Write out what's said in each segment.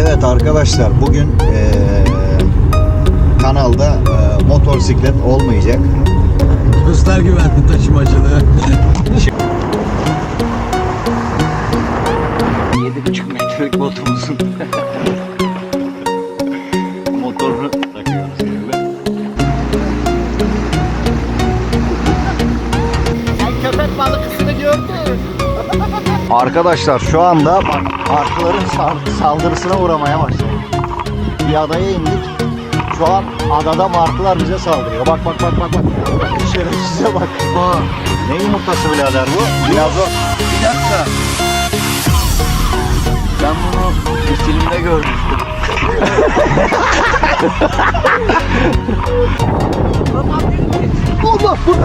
Evet arkadaşlar bugün eee, kanalda eee, motosiklet olmayacak. Göster güvenli taşımacılığı. 7,5 metrelik botumuzun Arkadaşlar şu anda bak martıların sar- saldırısına uğramaya başladık. Bir adaya indik. Şu an adada martılar bize saldırıyor. Bak bak bak bak bak. Şerefsize bak. Aa, Ne yumurtası birader bu? Dinozor. bir dakika. Ben bunu bir filmde görmüştüm. Allah burada.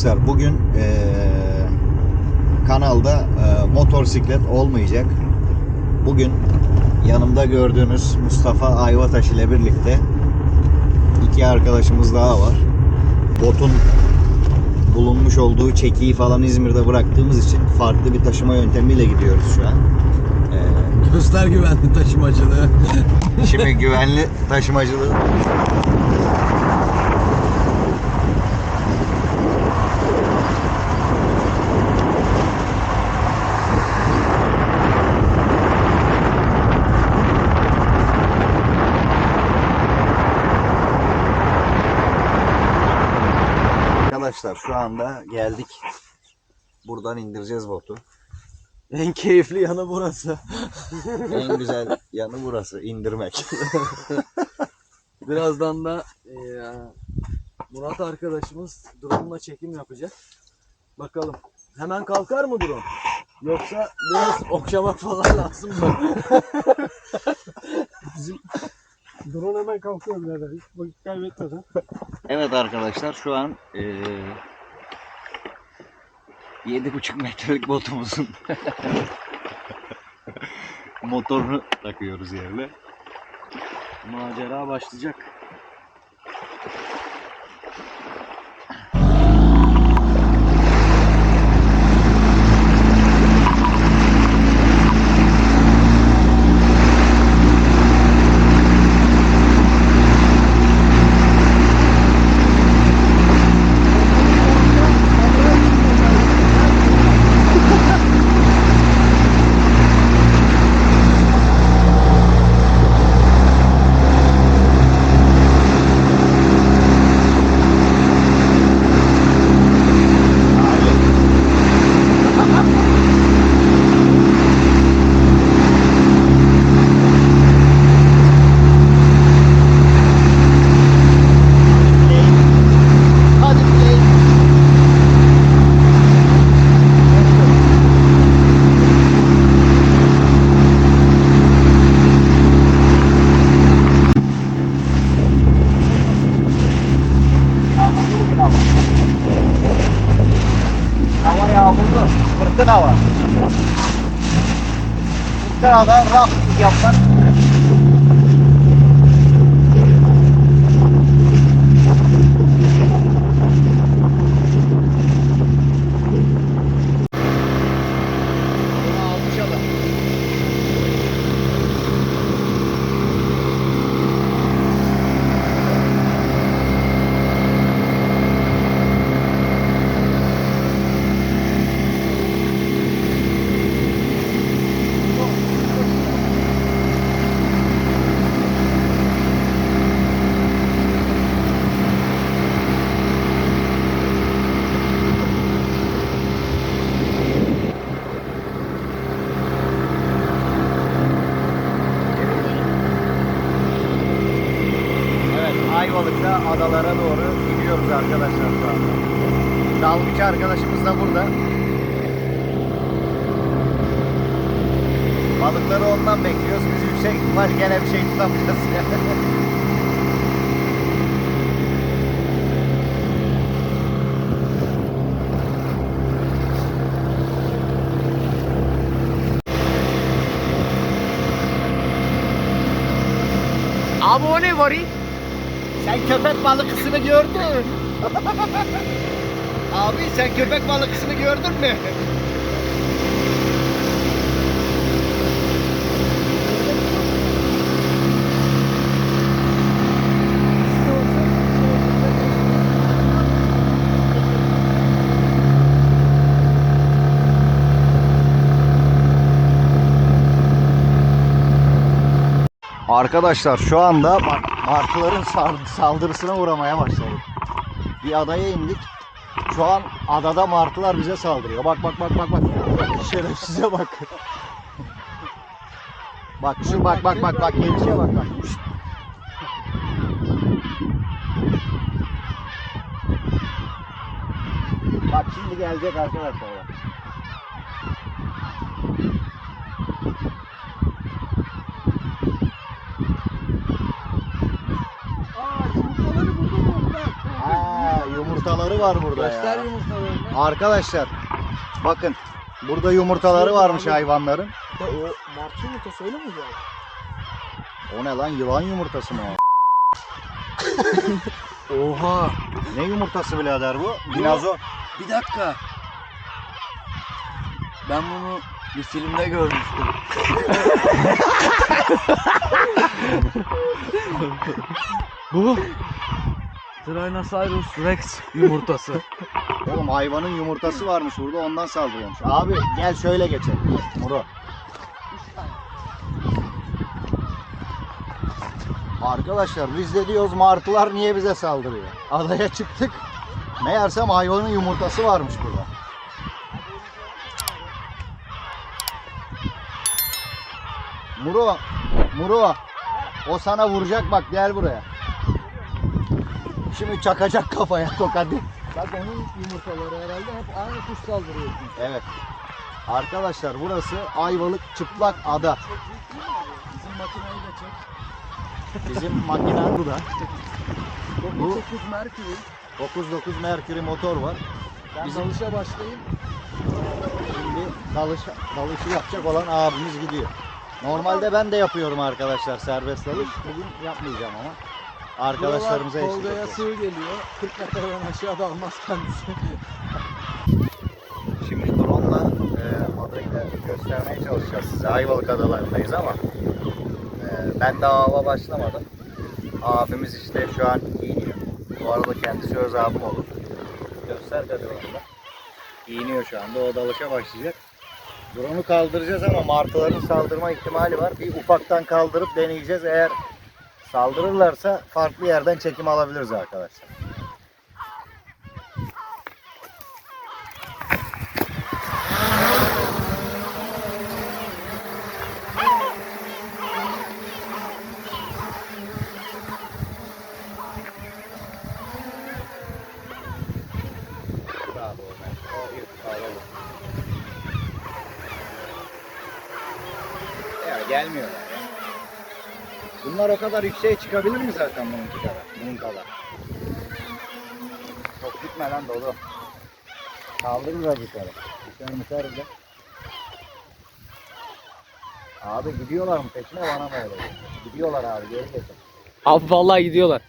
Arkadaşlar bugün eee, kanalda eee, motosiklet olmayacak. Bugün yanımda gördüğünüz Mustafa Ayvataş ile birlikte iki arkadaşımız daha var. Botun bulunmuş olduğu çekiyi falan İzmir'de bıraktığımız için farklı bir taşıma yöntemiyle gidiyoruz şu an. Eee, Göster güvenli taşımacılığı. Şimdi güvenli taşımacılığı Arkadaşlar şu anda geldik. Buradan indireceğiz botu. en keyifli yanı burası. En güzel yanı burası indirmek. Birazdan da eee, Murat arkadaşımız drone'la çekim yapacak. Bakalım. Hemen kalkar mı drone? Yoksa biraz okşamak falan lazım mı? Drone hemen kalkıyor birader. Hiç vakit kaybetmeden. Evet arkadaşlar şu an eee 7,5 metrelik botumuzun motorunu takıyoruz yerine. Macera başlayacak. Balıkları ondan bekliyoruz. Biz yüksek ihtimal gene bir şey tutamayacağız. Abi o ne var sen köpek balıkısını gördün. Abi sen köpek balıkısını gördün mü? Arkadaşlar şu anda martıların saldırısına uğramaya başladık. Bir adaya indik. Şu an adada martılar bize saldırıyor. Bak bak bak bak bak. Şerefsize bak. bak şu bak bak bak bak gelişe bak bak. Bak şimdi gelecek arkadaşlar. bak. Aa yumurtaları burada mı orada? Ha, yumurtaları var burada Göster ya. yumurtalarını. Arkadaşlar bakın burada yumurtaları varmış hayvanların. Ya o martı yumurtası öyle miydi abi? O ne lan yılan yumurtası mı o? Oha. Ne yumurtası birader bu? Dinozor. Bir dakika. Ben bunu bir filmde görmüştüm. Bu Tyrannosaurus Rex yumurtası. Oğlum hayvanın yumurtası varmış burada ondan saldırıyormuş. Abi gel şöyle geçelim. Muro. Arkadaşlar biz de diyoruz martılar niye bize saldırıyor? Adaya çıktık. Meğersem hayvanın yumurtası varmış burada. Muro, Muro. O sana vuracak bak gel buraya. Şimdi çakacak kafaya tokadı. Bak onun yumurtaları herhalde hep aynı kuş saldırıyor. Evet. Arkadaşlar burası Ayvalık Çıplak Ada. Bizim makineyi de çek. Bizim makine burada. Bu- 99 Mercury. 99 Mercury motor var. Ben Bizim- dalışa başlayayım. Şimdi dalış, dalışı yapacak olan abimiz gidiyor. Normalde ben de yapıyorum arkadaşlar serbest dalış. Bugün yapmayacağım ama. Arkadaşlarımıza Buralar eşlik Tolga'ya edeceğiz. sığ geliyor. 40 metreden aşağıda almaz kendisi. Şimdi drone'la e, adayı da göstermeye çalışacağız size. Ayvalık adalarındayız ama e, ben daha hava başlamadım. Abimiz işte şu an giyiniyor. Bu arada kendisi öz abim olur. Göster de drone'la. Giyiniyor şu anda. O dalışa başlayacak. Drone'u kaldıracağız ama martıların saldırma ihtimali var. Bir ufaktan kaldırıp deneyeceğiz. Eğer saldırırlarsa farklı yerden çekim alabiliriz arkadaşlar. Bunlar o kadar yükseğe çıkabilir mi zaten bununki kadar? Bunun kadar. Çok gitme lan dolu. Kaldır biraz yukarı. Yukarı yukarı da. Abi gidiyorlar mı peşine bana mı öyle? Gidiyorlar abi geri getir. Abi vallahi gidiyorlar.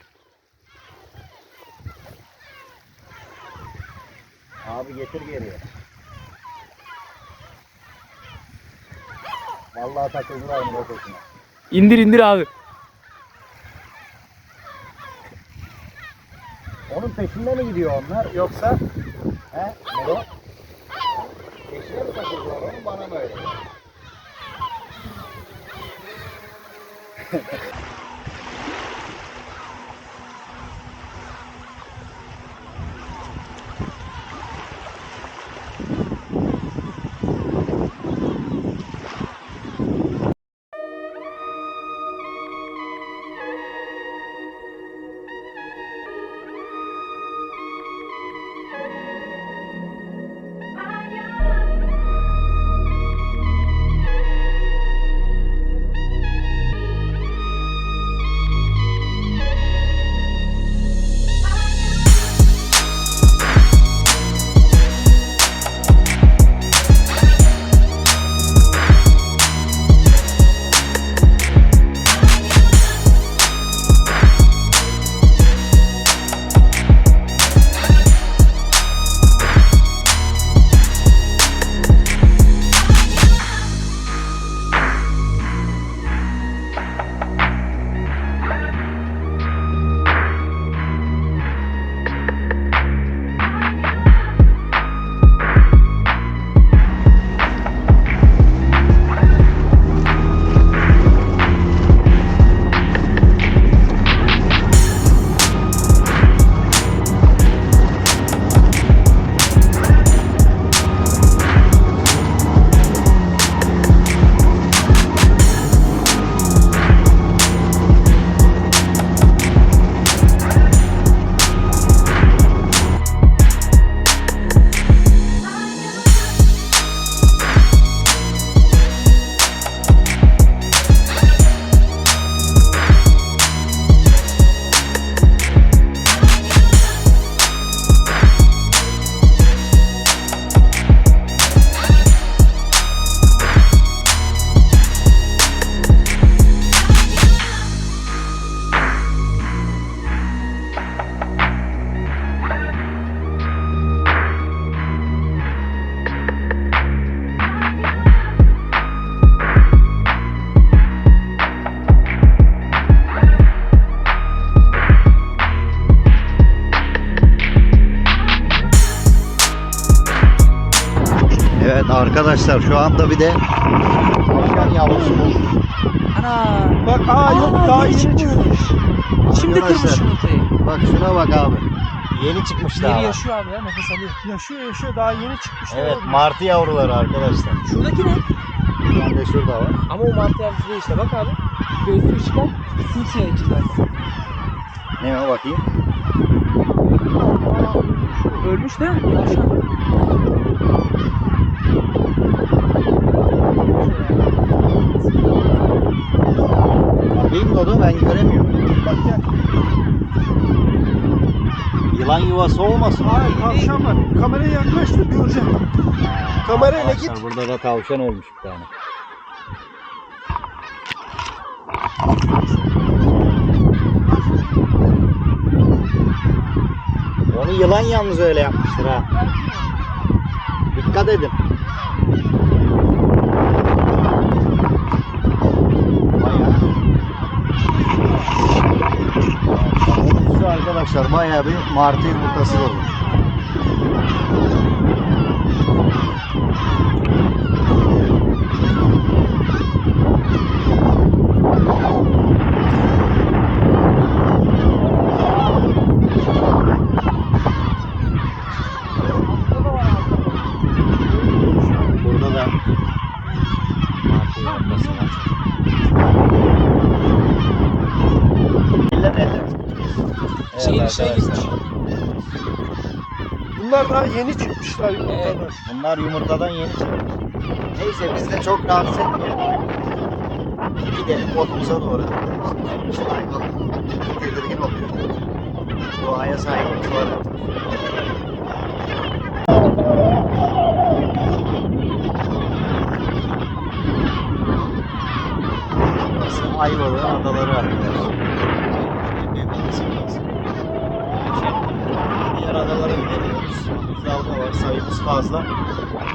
Abi getir geriye. Vallahi takıldılar mı peşine. İndir indir abi. Onun peşinde mi gidiyor onlar yoksa he Muro? Peşine mi takıldılar onun bana mı öyle? Arkadaşlar şu anda bir de tavşan yavrusu bulduk. Ana. Bak aa yok Aa, daha yeni yeni çıkmış. Şimdi kırmış yumurtayı. Bak şuna bak abi. Yeni çıkmış daha. Yeri yaşıyor abi ya nefes alıyor. Yaşıyor yaşıyor daha yeni çıkmış. Evet martı yavruları arkadaşlar. Şuradaki ne? Bir tane de şurada var. Ama o martı yavrusu değil işte bak abi. Gözleri çıkan simsiyah içinden. Ne o bakayım? Ölmüş değil mi? Tavşan. Bilmiyordu ben göremiyorum. Bak gel. Yılan yuvası olmasın? Hayır tavşan var. Kameraya yaklaştır göreceksin. Kamerayla git. Arkadaşlar burada da tavşan ölmüş bir tane. Onu yılan yalnız öyle yapmıştır ha. Dikkat edin. Arkadaşlar bayağı bir martı yumurtası olmuş. Burada da martı yumurtası var. Elden elden. Şeyin içine arkadaşlar. Bunlar daha yeni çıkmışlar yumurtadan. Bunlar yumurtadan yeni çıkmış. Neyse biz de çok rahatsız etmeyelim. Gidelim botumuza doğru. Hayvan tedirgin oluyor. Doğaya var. Burası Ayvalık'ın adaları arkadaşlar. Diğer adalara gidemiyoruz. Dalga var, sayımız fazla.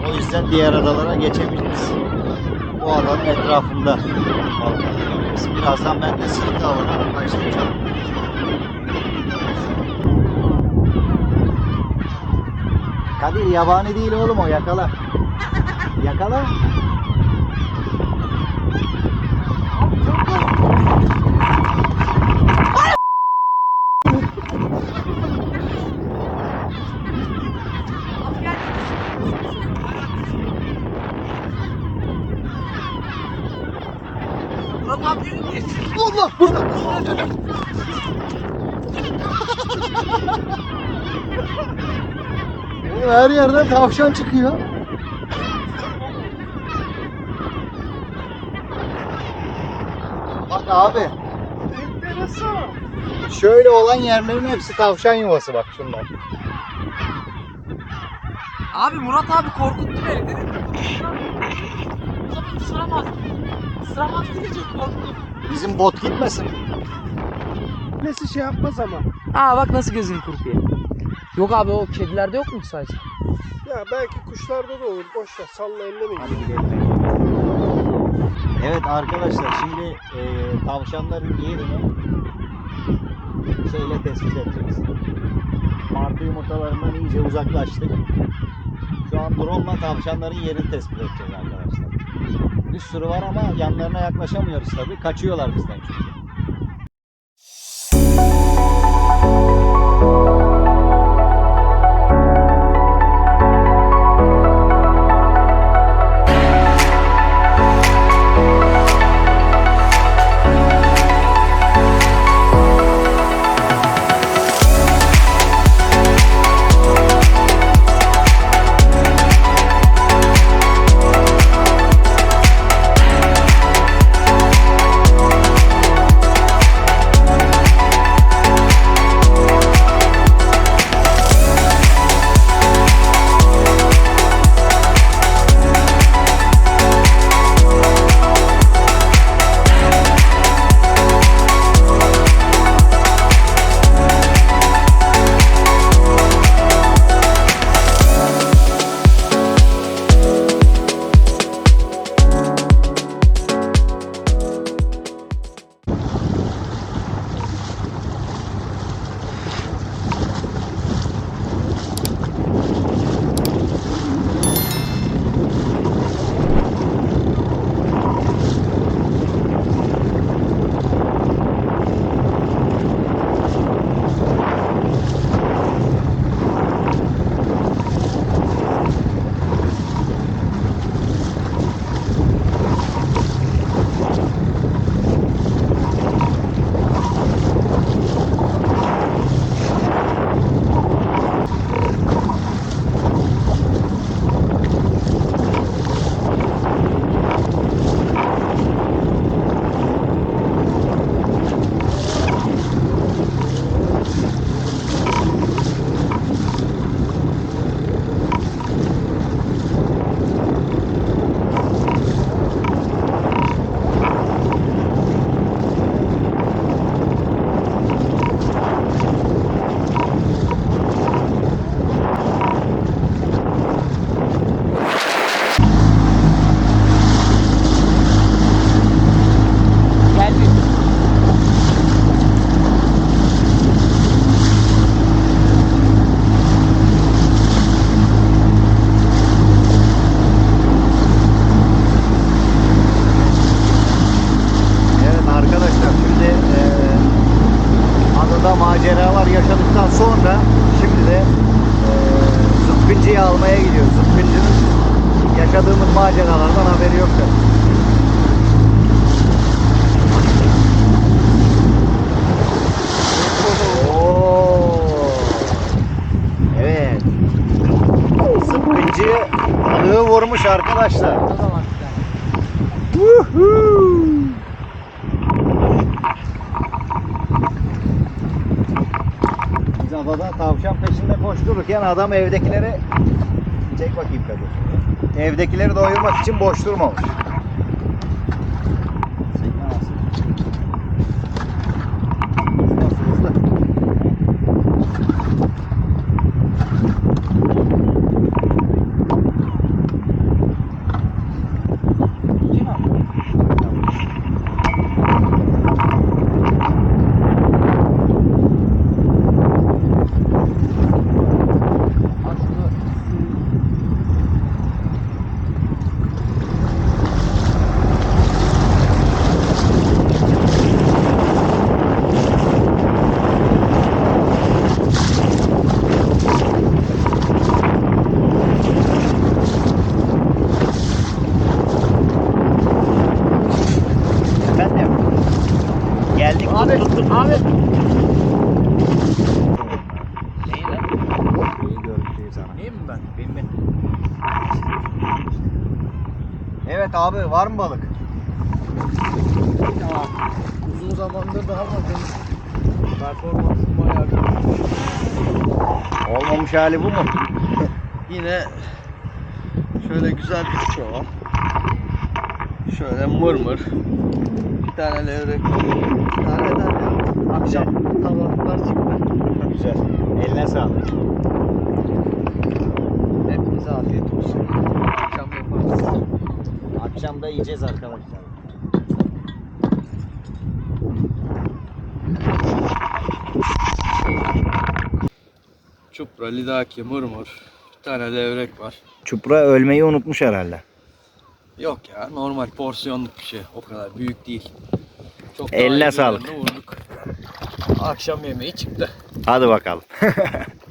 O yüzden diğer adalara geçebiliriz. Bu adanın etrafında avlayabiliriz. Birazdan ben de sırık avına başlayacağım. Kadir yabani değil oğlum o yakala. Yakala. Allah burada. Oğlum her yerden tavşan çıkıyor. Bak abi. Enteresan. Şöyle olan yerlerin hepsi tavşan yuvası bak şunlar. Abi Murat abi korkuttu beni dedim. Uzaktan ısıramaz. Isıramaz diyecek korktum. Bizim bot gitmesin. Nesi şey yapmaz ama. Aa bak nasıl gözün kurtuyor. Yok abi o kedilerde yok mu sadece? Ya belki kuşlarda da olur. Boş ver salla ellemeyin. Hadi gidelim. Evet arkadaşlar şimdi e, tavşanların yerini şeyle tespit edeceğiz. Martı yumurtalarından iyice uzaklaştık. Şu an drone tavşanların yerini tespit edeceğiz arkadaşlar. Bir sürü var ama yanlarına yaklaşamıyoruz tabii. Kaçıyorlar bizden çünkü. Vurmuş arkadaşlar. O zaman. Biz adada tavşan peşinde koştururken adam evdekileri çek bakayım Kadir. Evdekileri doyurmak için boş durmamış. Çekme nasıl? Nasıl hızlı? Efendim? Geldik Abi, tuttuk. abi. İyi görüntüyü sana. İyi mi ben? Bin bin. Evet abi var mı balık? Tamam. Uzun zamandır da ama benim performansım bayağı bir Olmamış hali bu mu? Yine şöyle güzel bir çuval. Şöyle mırmır. Bir tane levrek. Bir tane de akşam tabaklar çıktı. Güzel. Eline sağlık. Hepinize afiyet olsun. Akşam yaparız. Akşam da yiyeceğiz arkadaşlar. Çupra, lidaki, mırmır. Bir tane levrek var. Çupra ölmeyi unutmuş herhalde. Yok ya normal porsiyonluk bir şey. O kadar büyük değil. Çok Eline iyi birilerine sağlık. Vurduk. Akşam yemeği çıktı. Hadi bakalım.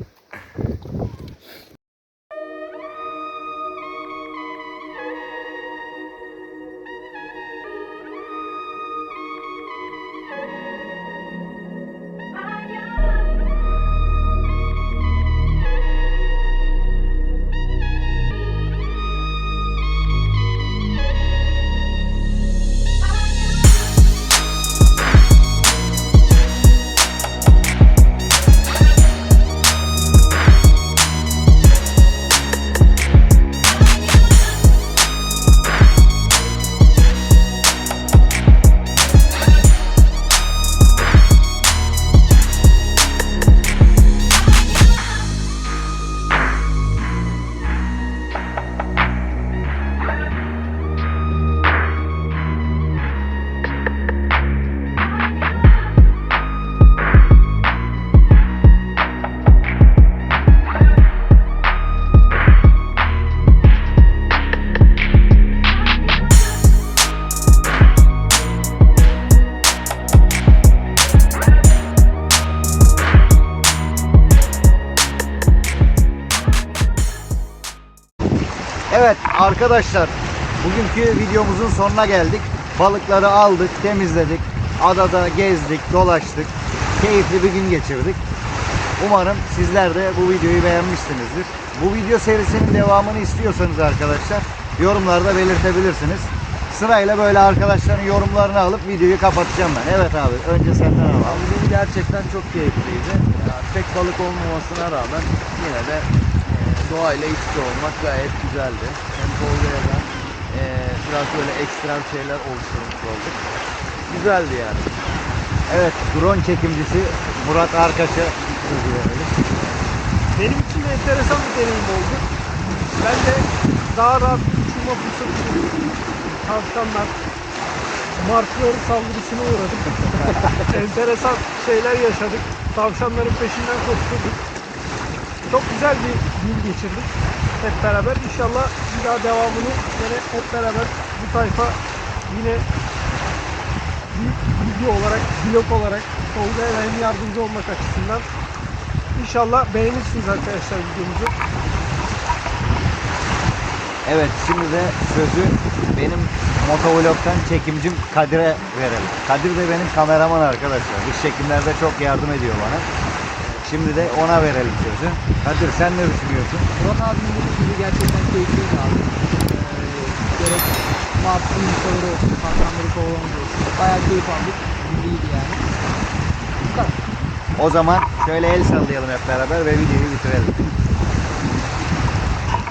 arkadaşlar bugünkü videomuzun sonuna geldik. Balıkları aldık, temizledik. Adada gezdik, dolaştık. Keyifli bir gün geçirdik. Umarım sizler de bu videoyu beğenmişsinizdir. Bu video serisinin devamını istiyorsanız arkadaşlar yorumlarda belirtebilirsiniz. Sırayla böyle arkadaşların yorumlarını alıp videoyu kapatacağım ben. Evet abi önce senden alalım. Bugün gerçekten çok keyifliydi. Ya, pek balık olmamasına rağmen yine de e, doğayla iç içe olmak gayet güzeldi. Tolga'ya da e, biraz böyle ekstrem şeyler oluşturmuş olduk. Güzeldi yani. Evet drone çekimcisi Murat Arkaş'a sözü. Benim için de enteresan bir deneyim oldu. Ben de daha rahat uçurma fırsatı buldum. Tavşanlar, martıların saldırısına uğradık. enteresan şeyler yaşadık. Tavşanların peşinden koşturduk. Çok güzel bir gün geçirdik. Hep beraber. İnşallah bir daha devamını yine hep beraber bu tayfa yine bir video olarak, vlog olarak Tolga'ya da hem yardımcı olmak açısından İnşallah beğenirsiniz arkadaşlar videomuzu. Evet şimdi de sözü benim motovlogdan çekimcim Kadir'e verelim. Kadir de benim kameraman arkadaşlar. Dış çekimlerde çok yardım ediyor bana. Şimdi de ona verelim sözü. Kadir sen ne düşünüyorsun? Murat abinin dediği gibi gerçekten keyifliydi abi. Ee, gerek Mart'ın insanları olsun, kalkanları kovalamız olsun. Bayağı keyif aldık. Güzeliydi yani. Bu kadar. O zaman şöyle el sallayalım hep beraber ve videoyu bitirelim.